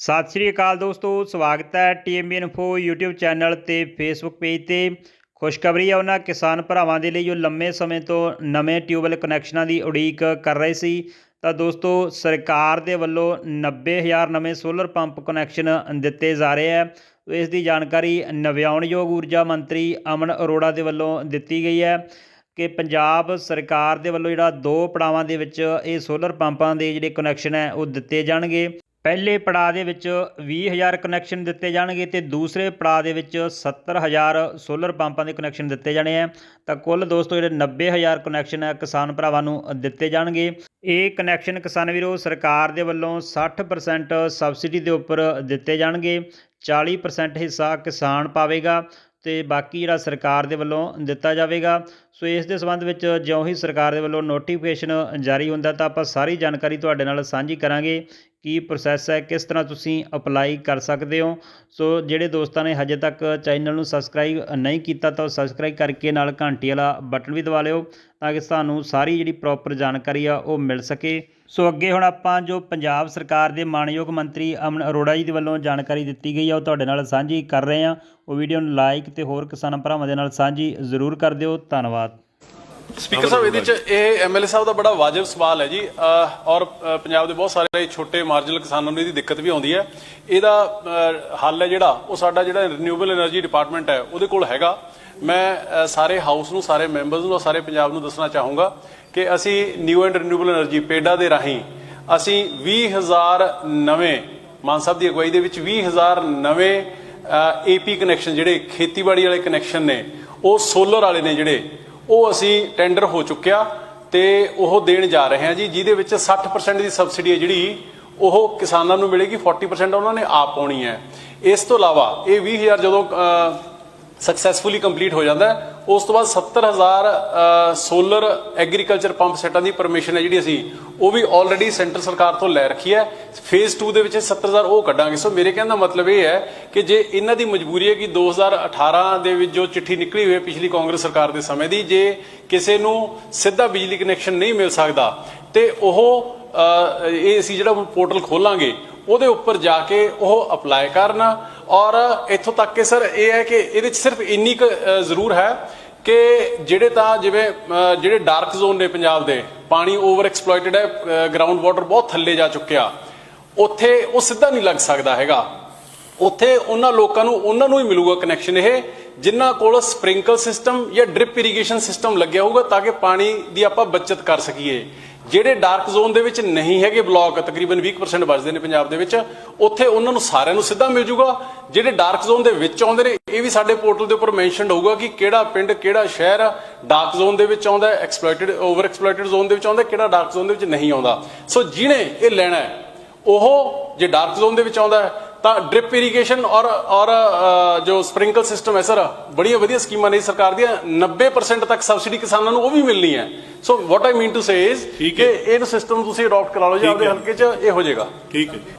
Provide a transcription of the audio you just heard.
ਸਤਿ ਸ਼੍ਰੀ ਅਕਾਲ ਦੋਸਤੋ, ਸਵਾਗਤ ਹੈ ਟੀਐਮਬੀ ਇਨਫੋ YouTube ਚੈਨਲ ਤੇ Facebook ਪੇਜ ਤੇ। ਖੁਸ਼ਖਬਰੀ ਹੈ ਉਹਨਾਂ ਕਿਸਾਨ ਭਰਾਵਾਂ ਦੇ ਲਈ ਜੋ ਲੰਮੇ ਸਮੇਂ ਤੋਂ ਨਵੇਂ ਟਿਊਬਵੈੱਲ ਕਨੈਕਸ਼ਨਾਂ ਦੀ ਉਡੀਕ ਕਰ ਰਹੇ ਸੀ। ਤਾਂ ਦੋਸਤੋ, ਸਰਕਾਰ ਦੇ ਵੱਲੋਂ 90000 ਨਵੇਂ ਸੋਲਰ ਪੰਪ ਕਨੈਕਸ਼ਨ ਦਿੱਤੇ ਜਾ ਰਹੇ ਹੈ ਇਸ ਦੀ ਜਾਣਕਾਰੀ ਨਵਿਆਉਣਯੋਗ ਊਰਜਾ ਮੰਤਰੀ ਅਮਨ ਅਰੋੜਾ ਦੇ ਵੱਲੋਂ ਦਿੱਤੀ ਗਈ ਹੈ ਕਿ ਪੰਜਾਬ ਸਰਕਾਰ ਦੇ ਵੱਲੋਂ ਜਿਹੜਾ ਦੋ ਪੜਾਵਾਂ ਦੇ ਵਿੱਚ ਇਹ ਸੋਲਰ ਪੰਪਾਂ ਦੇ ਜਿਹੜੇ ਕਨੈਕਸ਼ਨ ਹੈ, ਉਹ ਦਿੱਤੇ ਜਾਣਗੇ। ਪਹਿਲੇ ਪੜਾਅ ਦੇ ਵਿੱਚ 20000 ਕਨੈਕਸ਼ਨ ਦਿੱਤੇ ਜਾਣਗੇ ਤੇ ਦੂਸਰੇ ਪੜਾਅ ਦੇ ਵਿੱਚ 70000 ਸੋਲਰ ਪੰਪਾਂ ਦੇ ਕਨੈਕਸ਼ਨ ਦਿੱਤੇ ਜਾਣੇ ਆ। ਤਾਂ ਕੁੱਲ ਦੋਸਤੋ, ਜਿਹੜੇ 90000 ਕਨੈਕਸ਼ਨ ਹੈ ਕਿਸਾਨ ਭਰਾਵਾਂ ਨੂੰ ਦਿੱਤੇ ਜਾਣਗੇ। ਇਹ ਕਨੈਕਸ਼ਨ ਕਿਸਾਨ ਵੀਰੋ ਸਰਕਾਰ ਦੇ ਵੱਲੋਂ 60% ਸਬਸਿਡੀ ਦੇ ਉੱਪਰ ਦਿੱਤੇ ਜਾਣਗੇ। 40% ਹਿੱਸਾ ਕਿਸਾਨ ਪਾਵੇਗਾ ਤੇ ਬਾਕੀ ਜਿਹੜਾ ਸਰਕਾਰ ਦੇ ਵੱਲੋਂ ਦਿੱਤਾ ਜਾਵੇਗਾ। ਸੋ ਇਸ ਦੇ ਸੰਬੰਧ ਵਿੱਚ ਜਿਉਂ ਹੀ ਸਰਕਾਰ ਦੇ ਵੱਲੋਂ ਨੋਟੀਫਿਕੇਸ਼ਨ ਜਾਰੀ ਹੁੰਦਾ ਤਾਂ ਆਪਾਂ ਸਾਰੀ ਜਾਣਕਾਰੀ ਤੁਹਾਡੇ ਨਾਲ ਸਾਂਝੀ ਕਰਾਂਗੇ। ਕੀ ਪ੍ਰੋਸੈਸ ਹੈ, ਕਿਸ ਤਰ੍ਹਾਂ ਤੁਸੀਂ ਅਪਲਾਈ ਕਰ ਸਕਦੇ ਹੋ। ਸੋ ਜਿਹੜੇ ਦੋਸਤਾਂ ਨੇ ਹਜੇ ਤੱਕ ਚੈਨਲ ਨੂੰ ਸਬਸਕ੍ਰਾਈਬ ਨਹੀਂ ਕੀਤਾ, ਤਾਂ ਉਹ ਸਬਸਕ੍ਰਾਈਬ ਕਰਕੇ ਨਾਲ ਘੰਟੀ ਵਾਲਾ ਬਟਨ ਵੀ ਦਬਾ ਲਿਓ, ਤਾਂ ਕਿ ਤੁਹਾਨੂੰ ਸਾਰੀ ਜਿਹੜੀ ਪ੍ਰੋਪਰ ਜਾਣਕਾਰੀ ਆ, ਉਹ ਮਿਲ ਸਕੇ। ਸੋ ਅੱਗੇ ਹੁਣ ਆਪਾਂ ਜੋ ਪੰਜਾਬ ਸਰਕਾਰ ਦੇ ਮਾਨਯੋਗ ਮੰਤਰੀ ਅਮਨ ਅਰੋੜਾ ਜੀ ਦੇ ਵੱਲੋਂ ਜਾਣਕਾਰੀ ਦਿੱਤੀ ਗਈ ਆ, ਉਹ ਤੁਹਾਡੇ ਨਾਲ ਸਾਂਝੀ ਕਰ ਰਹੇ ਆ। ਉਹ ਵੀਡੀਓ ਨੂੰ ਲਾਈਕ ਤੇ ਹੋਰ ਕਿਸਾਨ ਭਰਾਵਾਂ ਦੇ ਨਾਲ ਸਾਂਝੀ ਜ਼ਰੂਰ ਕਰ ਦਿਓ। ਧੰਨਵਾਦ। ਸਪੀਕਰ ਸਾਹਿਬ, ਇਹਦੇ ਚ ਇਹ ਐਮਐਲਏ ਸਾਹਿਬ ਦਾ ਬੜਾ ਵਾਜਬ ਸਵਾਲ ਹੈ ਜੀ। ਔਰ ਪੰਜਾਬ ਦੇ ਬਹੁਤ ਸਾਰੇ ਛੋਟੇ ਮਾਰਜਨਲ ਕਿਸਾਨਾਂ ਨੂੰ ਇਹਦੀ ਦਿੱਕਤ ਵੀ ਆਉਂਦੀ ਹੈ। ਇਹਦਾ ਹੱਲ ਹੈ ਜਿਹੜਾ, ਉਹ ਸਾਡਾ ਜਿਹੜਾ ਰੀਨਿਊਏਬਲ એનર્ਜੀ ਡਿਪਾਰਟਮੈਂਟ ਹੈ, ਉਹਦੇ ਕੋਲ ਹੈਗਾ। ਮੈਂ ਸਾਰੇ ਹਾਊਸ ਨੂੰ, ਸਾਰੇ ਮੈਂਬਰਸ ਨੂੰ, ਸਾਰੇ ਪੰਜਾਬ ਨੂੰ ਦੱਸਣਾ ਚਾਹੂੰਗਾ ਕਿ ਅਸੀਂ new and renewable energy PEDA ਦੇ ਰਾਹੀਂ ਅਸੀਂ 20000 ਨਵੇਂ, ਮਾਨ ਸਾਹਿਬ ਦੀ ਅਗਵਾਈ ਦੇ ਵਿੱਚ 20000 ਨਵੇਂ ਏਪੀ ਕਨੈਕਸ਼ਨ ਜਿਹੜੇ ਖੇਤੀਬਾੜੀ ਵਾਲੇ ਕਨੈਕਸ਼ਨ ਨੇ, ਉਹ ਸੋਲਰ ਵਾਲੇ ਨੇ ਜਿਹੜੇ ਉਹ ਅਸੀਂ ਟੈਂਡਰ ਹੋ ਚੁੱਕਿਆ ਤੇ ਉਹ ਦੇਣ ਜਾ ਰਹੇ ਹਾਂ ਜੀ, ਜਿਹਦੇ ਵਿੱਚ 60% ਦੀ ਸਬਸਿਡੀ ਹੈ ਜਿਹੜੀ, ਉਹ ਕਿਸਾਨਾਂ ਨੂੰ ਮਿਲੇਗੀ 40% ਉਹਨਾਂ ਨੇ ਆਪ ਪਾਉਣੀ ਹੈ। ਇਸ ਤੋਂ ਇਲਾਵਾ ਇਹ 20000 ਜਦੋਂ ਸਕਸੈਸਫੁਲੀ ਕੰਪਲੀਟ ਹੋ ਜਾਂਦਾ ਉਸ ਤੋਂ ਬਾਅਦ 70000 ਸੋਲਰ ਐਗਰੀਕਲਚਰ ਪੰਪ ਸੈਟਾਂ ਦੀ ਪਰਮਿਸ਼ਨ ਹੈ ਜਿਹੜੀ ਅਸੀਂ, ਉਹ ਵੀ ਆਲਰੇਡੀ ਸੈਂਟਰ ਸਰਕਾਰ ਤੋਂ ਲੈ ਰੱਖੀ ਹੈ। ਫੇਜ਼ 2 ਦੇ ਵਿੱਚ 70000 ਉਹ ਕੱਢਾਂਗੇ। ਸੋ ਮੇਰੇ ਕਹਿਣ ਦਾ ਮਤਲਬ ਇਹ ਹੈ ਕਿ ਜੇ ਇਹਨਾਂ ਦੀ ਮਜਬੂਰੀ ਹੈ ਕਿ 2018 ਦੇ ਵਿੱਚ ਜੋ ਚਿੱਠੀ ਨਿਕਲੀ ਹੋਈ ਹੈ ਪਿਛਲੀ ਕਾਂਗਰਸ ਸਰਕਾਰ ਦੇ ਸਮੇਂ ਦੀ, ਜੇ ਕਿਸੇ ਨੂੰ ਸਿੱਧਾ ਬਿਜਲੀ ਕਨੈਕਸ਼ਨ ਨਹੀਂ ਮਿਲ ਸਕਦਾ, ਤੇ ਉਹ ਇਹ ਅਸੀਂ ਜਿਹੜਾ ਪੋਰਟਲ ਖੋਲਾਂਗੇ, ਉਹਦੇ ਉੱਪਰ ਜਾ ਕੇ ਉਹ ਅਪਲਾਈ ਕਰਨ। ਔਰ ਇੱਥੋਂ ਤੱਕ ਕਿ ਸਰ, ਇਹ ਹੈ ਕਿ ਇਹਦੇ 'ਚ ਸਿਰਫ ਇੰਨੀ ਕੁ ਜ਼ਰੂਰ ਹੈ ਕਿ ਜਿਹੜੇ ਤਾਂ ਜਿਵੇਂ ਜਿਹੜੇ ਡਾਰਕ ਜ਼ੋਨ ਨੇ ਪੰਜਾਬ ਦੇ, ਪਾਣੀ ਓਵਰ ਐਕਸਪਲੋਇਟਡ ਹੈ ਗਰਾਊਂਡ ਵਾਟਰ ਬਹੁਤ ਥੱਲੇ ਜਾ ਚੁੱਕਿਆ, ਉੱਥੇ ਉਹ ਸਿੱਧਾ ਨਹੀਂ ਲੱਗ ਸਕਦਾ ਹੈਗਾ। ਉੱਥੇ ਉਹਨਾਂ ਲੋਕਾਂ ਨੂੰ, ਉਹਨਾਂ ਨੂੰ ਹੀ ਮਿਲੂਗਾ ਕਨੈਕਸ਼ਨ ਇਹ, ਜਿਨ੍ਹਾਂ ਕੋਲ ਸਪ੍ਰਿੰਕਲ ਸਿਸਟਮ ਜਾਂ ਡ੍ਰਿਪ ਇਰੀਗੇਸ਼ਨ ਸਿਸਟਮ ਲੱਗਿਆ ਹੋਊਗਾ, ਤਾਂ ਕਿ ਪਾਣੀ ਦੀ ਆਪਾਂ ਬਚਤ ਕਰ ਸਕੀਏ। ਜਿਹੜੇ ਡਾਰਕ ਜ਼ੋਨ ਦੇ ਵਿੱਚ ਨਹੀਂ ਹੈਗੇ ਬਲਾਕ ਤਕਰੀਬਨ 20% ਬਚਦੇ ਨੇ ਪੰਜਾਬ ਦੇ ਵਿੱਚ, ਉੱਥੇ ਉਹਨਾਂ ਨੂੰ ਸਾਰਿਆਂ ਨੂੰ ਸਿੱਧਾ ਮਿਲ ਜੂਗਾ। ਜਿਹੜੇ ਡਾਰਕ ਜ਼ੋਨ ਦੇ ਵਿੱਚ ਆਉਂਦੇ ਨੇ, ਇਹ ਵੀ ਸਾਡੇ ਪੋਰਟਲ ਦੇ ਉੱਪਰ ਮੈਂਸ਼ਨਡ ਹੋਊਗਾ ਕਿ ਕਿਹੜਾ ਪਿੰਡ, ਕਿਹੜਾ ਸ਼ਹਿਰ ਡਾਰਕ ਜ਼ੋਨ ਦੇ ਵਿੱਚ ਆਉਂਦਾ ਐਕਸਪਲੋਇਟਡ ਓਵਰ ਐਕਸਪਲੋਇਟਡ ਜ਼ੋਨ ਦੇ ਵਿੱਚ ਆਉਂਦਾ ਕਿਹੜਾ ਡਾਰਕ ਜ਼ੋਨ ਦੇ ਵਿੱਚ ਨਹੀਂ ਆਉਂਦਾ। ਸੋ ਜਿਹਨੇ ਇਹ ਲੈਣਾ ਹੈ, ਉਹ ਜੇ ਡਾਰਕ ਜ਼ੋਨ ਦੇ ਵਿੱਚ ਆਉਂਦਾ ਹੈ ਤਾਂ ਡ੍ਰਿਪ ਇਰੀਗੇਸ਼ਨ ਔਰ ਔਰ ਜੋ ਸਪ੍ਰਿੰਕਲ ਸਿਸਟਮ ਹੈ ਸਰ ਬੜੀਆਂ ਵਧੀਆ ਸਕੀਮਾਂ ਨੇ ਸਰਕਾਰ ਦੀਆਂ 90% ਤੱਕ ਸਬਸਿਡੀ ਕਿਸਾਨਾਂ ਨੂੰ ਉਹ ਵੀ ਮਿਲਣੀ ਹੈ so what I mean to say is ਕਿ। ਇਹ ਸਿਸਟਮ ਤੁਸੀਂ ਅਡਾਪਟ ਕਰਾ ਲਓ ਜੀ ਹੈ। ਹਲਕੇ 'ਚ ਇਹ ਹੋ ਜਾਏਗਾ ਠੀਕ ਹੈ